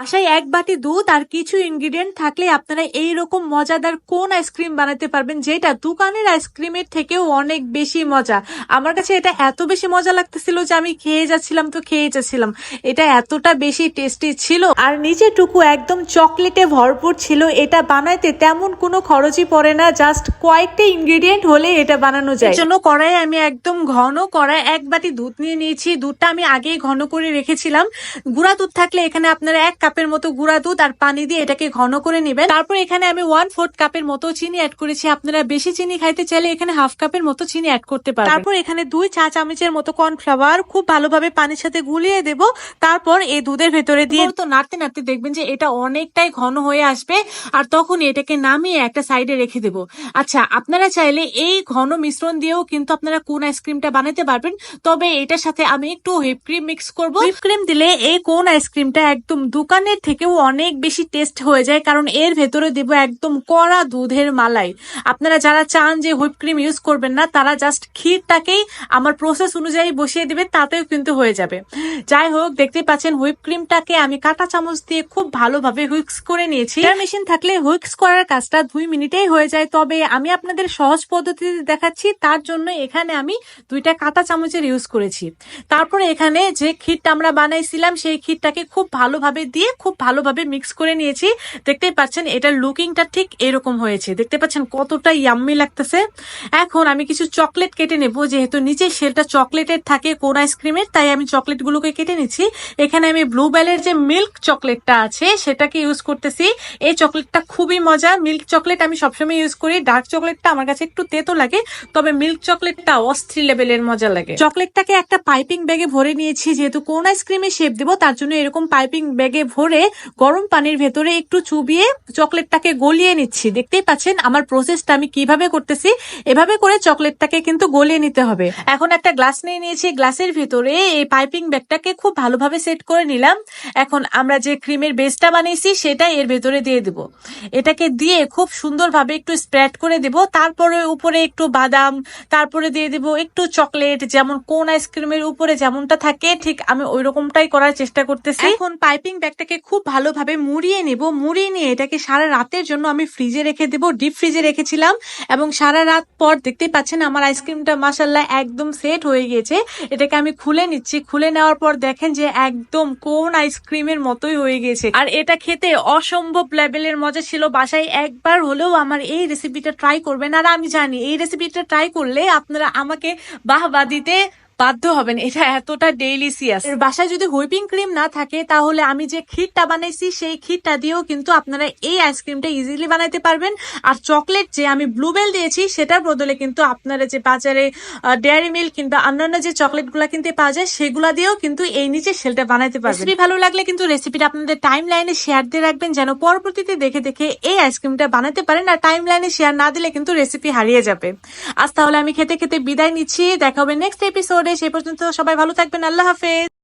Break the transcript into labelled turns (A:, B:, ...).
A: বাসায় এক বাটি দুধ আর কিছু ইনগ্রিডিয়েন্ট থাকলে আপনারা এই রকম মজাদার কোন আইসক্রিম বানাতে পারবেন যেটা দোকানের আইসক্রিমের থেকেও অনেক বেশি মজা। আমার কাছে এটা এত বেশি মজা লাগতেছিল যে আমি খেয়ে যাচ্ছিলাম তো খেয়ে যাচ্ছিলাম। এটা এতটা বেশি টেস্টি ছিল। আর নিচেটুকু একদম চকলেটে ভরপুর ছিল। এটা বানাইতে তেমন কোনো খরচই পড়ে না। জাস্ট কয়েকটা ইনগ্রিডিয়েন্ট হলে এটা বানানো যায়। জন্য কড়াই আমি একদম ঘন কড়াই এক বাটি দুধ নিয়ে নিয়েছি। দুধটা আমি আগেই ঘন করে রেখেছিলাম। গুঁড়া দুধ থাকলে এখানে আপনারা এক কাপের মতো গুঁড়া দুধ আর পানি দিয়ে এটাকে ঘন করে নেবেন। তারপর এখানে আমি ওয়ান ফোর্থ কাপের মতো চিনি অ্যাড করেছি। আপনারা বেশি চিনি খাইতে চাইলে এখানে হাফ কাপের মতো চিনি অ্যাড করতে পারবেন। তারপর এখানে দুই চা চামচের মতো কর্নফ্লাওয়ার খুব ভালোভাবে পানির সাথে গুলিয়ে দেব। তারপর এই দুধের ভেতরে দিয়ে তো নাড়তে নাড়তে দেখবেন যে এটা অনেকটাই ঘন হয়ে আসবে আর তখন এটাকে নামিয়ে একটা সাইডে রেখে দেব। আচ্ছা আপনারা চাইলে এই ঘন মিশ্রণ দিয়েও কিন্তু আপনারা কোন আইসক্রিমটা বানাতে পারবেন। তবে এটার সাথে আমি একটু হুইপ ক্রিম মিক্স করব। হুইপ ক্রিম দিলে এই কোন আইসক্রিমটা একদম দোকানের থেকেও অনেক বেশি টেস্ট হয়ে যায়, কারণ এর ভেতরে দেব একদম কড়া দুধের মালাই। আপনারা যারা চান যে হুইপ ক্রিম ইউজ করবেন না, তারা জাস্ট ক্ষীরটাকেই আমার প্রসেস অনুযায়ী বসিয়ে দিবে, তাতেও কিন্তু হয়ে যাবে। যাই হোক, দেখতে পাচ্ছেন হুইপ ক্রিমটাকে আমি কাঁটা চামচ দিয়ে খুব ভালোভাবে হুইক্স করে নিয়েছি। মেশিন থাকলে হুইক্স করার কাজটা দুই মিনিটেই হয়ে যায়, তবে আমি আপনাদের সহজ পদ্ধতিতে দেখাচ্ছি, তার জন্য এখানে আমি দুইটা কাঁটা চামচের ইউজ করেছি। তারপরে এখানে যে ক্ষীরটা আমরা বানাইছিলাম, সেই ক্ষীরটাকে খুব ভালোভাবে দিয়ে খুব ভালোভাবে মিক্স করে নিয়েছি। দেখতেই পাচ্ছেন, এটার লুকিংটা ঠিক এরকম হয়েছে। দেখতে পাচ্ছেন কতটা ইয়াম্মি লাগতেছে। এখন আমি কিছু চকলেট কেটে নেব, যেহেতু নিচে সেলটা চকলেটের থাকে কোন আইসক্রিমের তাই আমি চকলেট গুলোকে কেটে নিচ্ছি। এখানে আমি ব্লুবেলের যে মিল্ক চকলেটটা আছে, সেটাকে ইউজ করতেছি। এই চকলেটটা খুবই মজা। মিল্ক চকলেট আমি সবসময় ইউজ করি। ডার্ক চকলেটটা আমার কাছে একটু তেতো লাগে, তবে মিল্ক চকলেটটা অস্থির লেভেলের মজা লাগে। চকলেটটাকে একটা পাইপিং ব্যাগে ভরে নিয়েছি, যেহেতু কোন আইসক্রিমে শেপ দেবো, তার জন্য এরকম পাইপিং ব্যাগে ভরে গরম পানির ভেতরে একটু চুবিয়ে চকলেটটাকে গলিয়ে নিচ্ছি। দেখতেই পাচ্ছেন আমার প্রসেসটা আমি কীভাবে করতেছি? এভাবে করে চকলেটটাকে কিন্তু গলিয়ে নিতে হবে। এখন একটা গ্লাস নিয়ে নিয়েছি। গ্লাসের ভেতরে এই পাইপিং ব্যাগটাকে খুব ভালোভাবে সেট করে নিলাম। এখন আমরা যে ক্রিমের বেসটা বানিয়েছি সেটা এর ভেতরে দিয়ে দেব। এটাকে দিয়ে খুব সুন্দরভাবে একটু স্প্রেড করে দেব। তারপরে উপরে একটু বাদাম, তারপরে দিয়ে দেব একটু চকলেট, যেমন কোন আইসক্রিমের উপরে যেমনটা থাকে, ঠিক আমি ওই রকমটাই করার চেষ্টা করতেছি। এখন পাইপিং ব্যাগটাকে খুব ভালোভাবে মুড়িয়ে নেব। মুড়িয়ে নিয়ে এটাকে সারা রাতের জন্য আমি ফ্রিজে রেখে দেব। ডিপ ফ্রিজে রেখেছিলাম এবং সারা রাত পর দেখতেই পাচ্ছেন আমার আইসক্রিমটা মাসাল্লাহ একদম সেট হয়ে গিয়েছে। এটাকে আমি খুলে নিচ্ছি। খুলে নেওয়ার পর দেখেন যে একদম কোন আইসক্রিমের মতোই হয়ে গেছে আর এটা খেতে অসম্ভব লেভেলের মজা ছিল। বাসায় একবার হলেও আমার এই রেসিপিটা ট্রাই করবেন। আর আমি জানি এই রেসিপিটা ট্রাই করলে আপনারা আমাকে বাহবা দিতে বাধ্য হবেন, এটা এতটা ডেলিসিয়াস বাসায় যদি হুইপিং ক্রিম না থাকে, তাহলে আমি যে ক্ষীরটা বানাইছি, সেই ক্ষীরটা দিয়েও কিন্তু আপনারা এই আইসক্রিমটা ইজিলি বানাইতে পারবেন। আর চকলেট যে আমি ব্লুবেল দিয়েছি, সেটার বদলে কিন্তু আপনারা যে বাজারে ডেয়ারি মিল্ক কিংবা অন্যান্য যে চকলেটগুলো কিনতে পাওয়া যায়, সেগুলা দিয়েও কিন্তু এই নিচে সেলটা বানাইতে পারবেন। রেসিপি ভালো লাগলে কিন্তু রেসিপিটা আপনাদের টাইম লাইনে শেয়ার দিয়ে রাখবেন, যেন পরবর্তীতে দেখে দেখে এই আইসক্রিমটা বানাতে পারেন। আর টাইম লাইনে শেয়ার না দিলে কিন্তু রেসিপি হারিয়ে যাবে। আজ তাহলে আমি খেতে খেতে বিদায় নিচ্ছি, দেখা হবে নেক্সট এপিসোডে সেই পর্যন্ত সবাই ভালো থাকবেন। আল্লাহ হাফেজ।